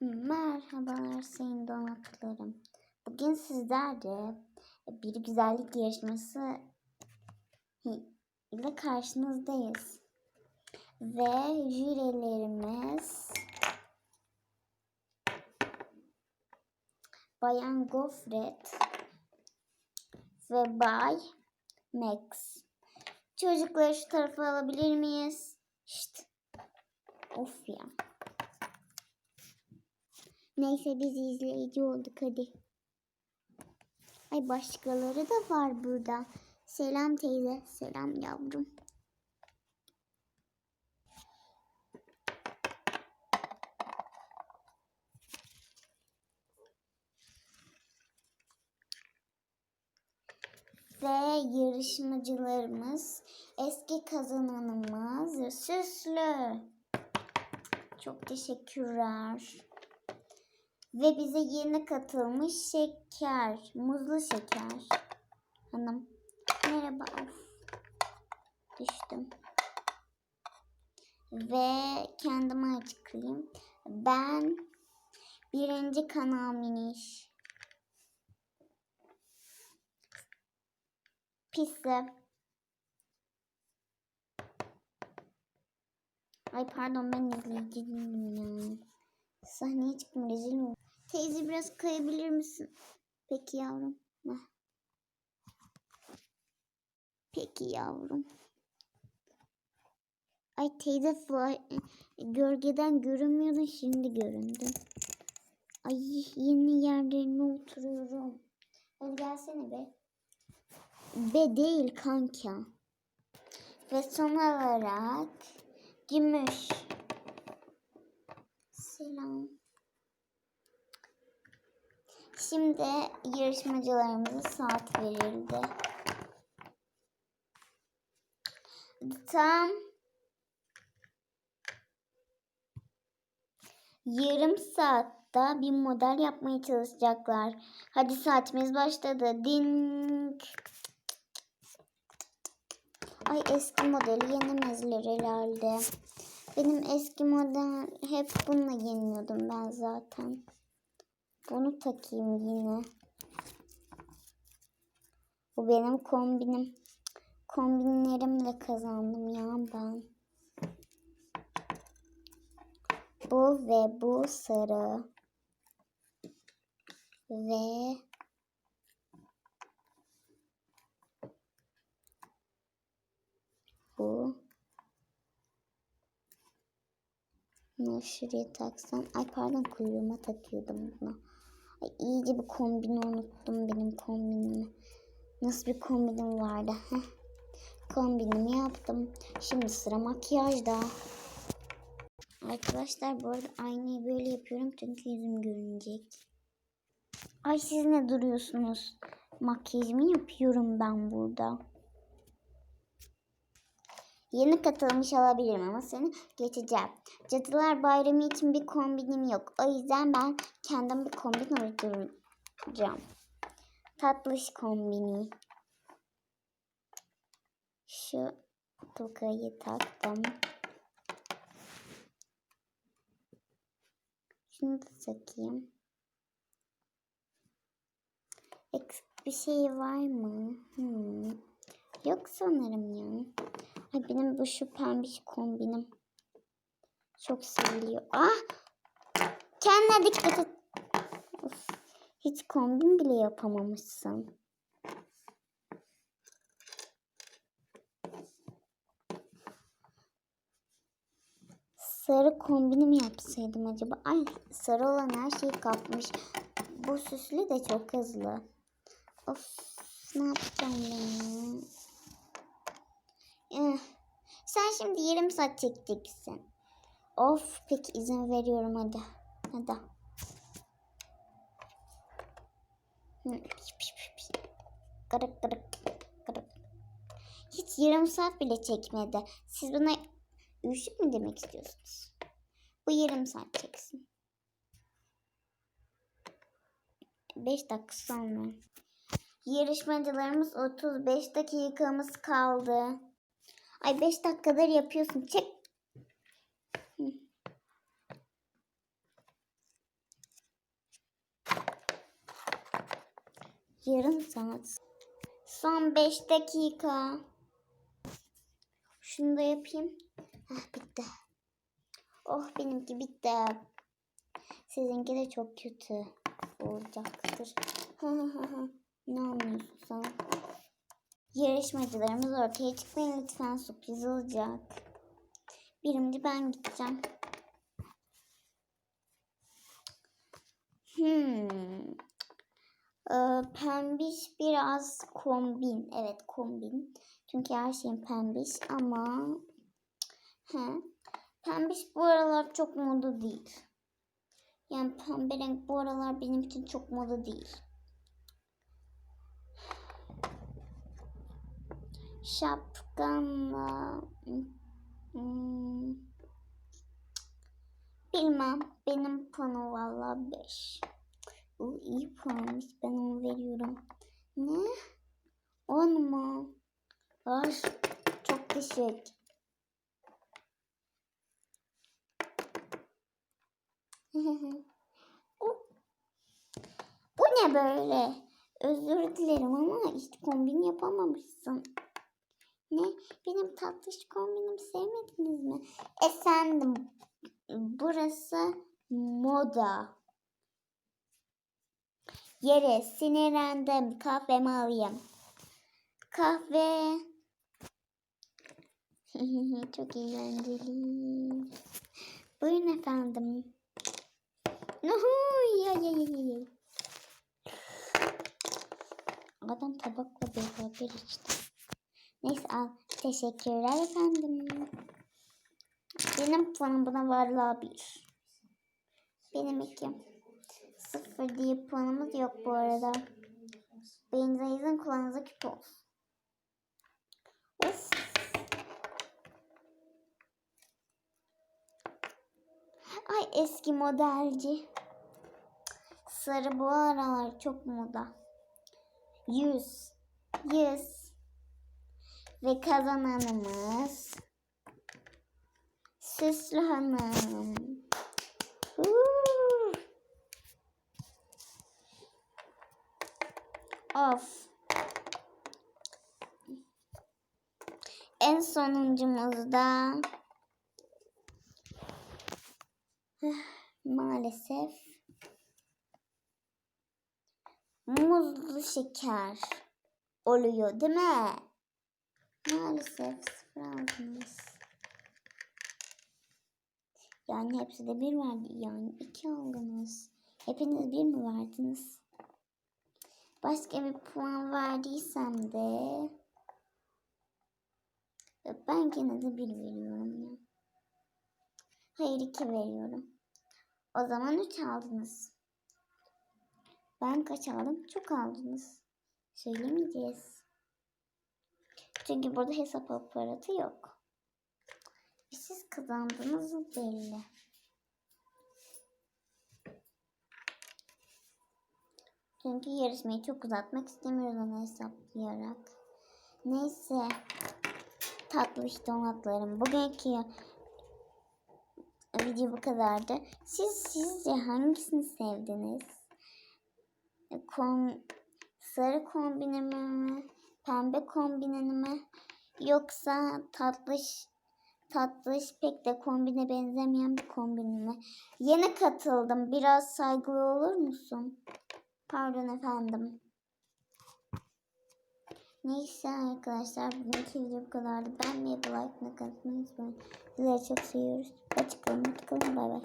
Merhabalar sayın donatlarım. Bugün sizlerle bir güzellik yarışması ile karşınızdayız. Ve jürilerimiz Bayan Gofret ve Bay Max. Çocukları şu tarafa alabilir miyiz? Şşt. Of ya. Neyse biz izleyici olduk hadi. Ay başkaları da var burada. Selam teyze. Selam yavrum. Ve yarışmacılarımız eski kazananımız Süslü. Çok teşekkürler. Ve bize yeni katılmış şeker. Muzlu şeker. Hanım. Merhaba. Düştüm. Ve kendime açıklayayım. Ben birinci kanal miniş. Pisi. Ay pardon ben izleyici değilim ya. Sahneye çıktım rezil oldum. Teyze biraz kayabilir misin? Peki yavrum. Peki yavrum. Ay teyze gölgeden görünmüyordun şimdi göründün. Ay yeni yerlerine oturuyorum. Hadi gelsene be. Be değil kanka. Ve son olarak gümüş. Selam. Şimdi yarışmacılarımıza saat verildi. Tam yarım saatte bir model yapmaya çalışacaklar. Hadi saatimiz başladı. Ding. Ay eski modeli yenemezler herhalde. Benim eski model hep bununla yeniyordum ben zaten. Bunu takayım yine. Bu benim kombinim. Kombinlerimle kazandım ya ben. Bu ve bu sarı. Ve bu. Bunu taksam. Ay pardon kuyruğuma takıyordum bunu. Ay iyice bir kombini unuttum benim kombinimi. Nasıl bir kombinim vardı? Heh. Kombinimi yaptım. Şimdi sıra makyajda. Arkadaşlar bu arada aynayı böyle yapıyorum çünkü yüzüm görünecek. Ay siz ne duruyorsunuz? Makyajımı yapıyorum ben burada. Yeni katılmış olabilirim ama seni geçeceğim. Cadılar Bayramı için bir kombinim yok. O yüzden ben kendim bir kombin uyduracağım. Tatlış kombini. Şu tokayı taktım. Şunu da takayım. Eksik bir şey var mı? Hmm. Yok sanırım ya. Ay benim bu şu pembiş kombinim. Çok seviliyor. Ah! Kendine dikkat et. Of. Hiç kombin bile yapamamışsın. Sarı kombini mi yapsaydım acaba? Ay sarı olan her şeyi kapmış. Bu süslü de çok hızlı. Of ne yapacağım ben? Sen şimdi yarım saat çekeceksin. Of peki izin veriyorum hadi. Hadi. Kırık kırık kırık. Hiç yarım saat bile çekmedi. Siz buna üşük mü demek istiyorsunuz? Bu yarım saat çeksin. 5 dakika sonra. Yarışmacılarımız 35 dakikamız kaldı. Ay 5 dakikadır yapıyorsun. Çek. Yarım saat. Son 5 dakika. Şunu da yapayım. Heh, bitti. Oh benimki bitti. Sizinki de çok kötü olacaktır. ne anlıyorsun sen? Yarışmacılarımız ortaya çıkmayın lütfen sürpriz olacak. Birinci ben gideceğim. Hmm. Ee, pembiş biraz kombin. Evet kombin. Çünkü her şeyin pembiş ama he, pembiş bu aralar çok moda değil. Yani pembe renk bu aralar benim için çok moda değil. Şapkamla hmm, bilmem. Benim puanım valla 5. Bu iyi puanmış. Ben onu veriyorum. Ne? 10 mu? Ay çok düşük. Bu, bu ne böyle? Özür dilerim ama hiç kombin yapamamışsın. Ne? Benim tatlış kombinimi sevmediniz mi? Efendim burası moda. Yere sinirlendim. Kahvemi alayım. Kahve. Çok eğlenceli. Buyurun efendim. Nuhu, ya, ya, ya, ya. Adam tabakla beraber içti. Neyse al. Teşekkürler efendim. Benim puanım buna varlığa bir. Benim iki. Sıfır diye puanımız yok bu arada. Beyninizin kulağınıza küp olsun. Of. Ay eski modelci. Sarı bu aralar çok moda. Yüz. Yüz. Ve kazananımız Süslü Hanım. Of. En sonuncumuzda maalesef muzlu şeker oluyor değil mi? Maalesef sıfır aldınız. Yani hepsi de bir verdi. Yani iki aldınız. Hepiniz bir mi verdiniz? Başka bir puan verdiysem de ben gene de bir veriyorum ya. Hayır iki veriyorum. O zaman üç aldınız. Ben kaç aldım? Çok aldınız. Söylemeyeceğiz. Çünkü burada hesap aparatı yok. Siz kazandınız belli. Çünkü yarışmayı çok uzatmak istemiyoruz onu hesaplayarak. Neyse. Tatlış donatlarım. Bugünkü video bu kadardı. Siz sizce hangisini sevdiniz? Kom sarı kombinimi mi? Pembe kombinini mi? Yoksa tatlış tatlış pek de kombine benzemeyen bir kombinimi. Yeni katıldım. Biraz saygılı olur musun? Pardon efendim. Neyse arkadaşlar bugünkü video bu kadardı. Ben ve like atmayı unutmayın. Sizleri çok seviyoruz. Açıklayın. Bay bay.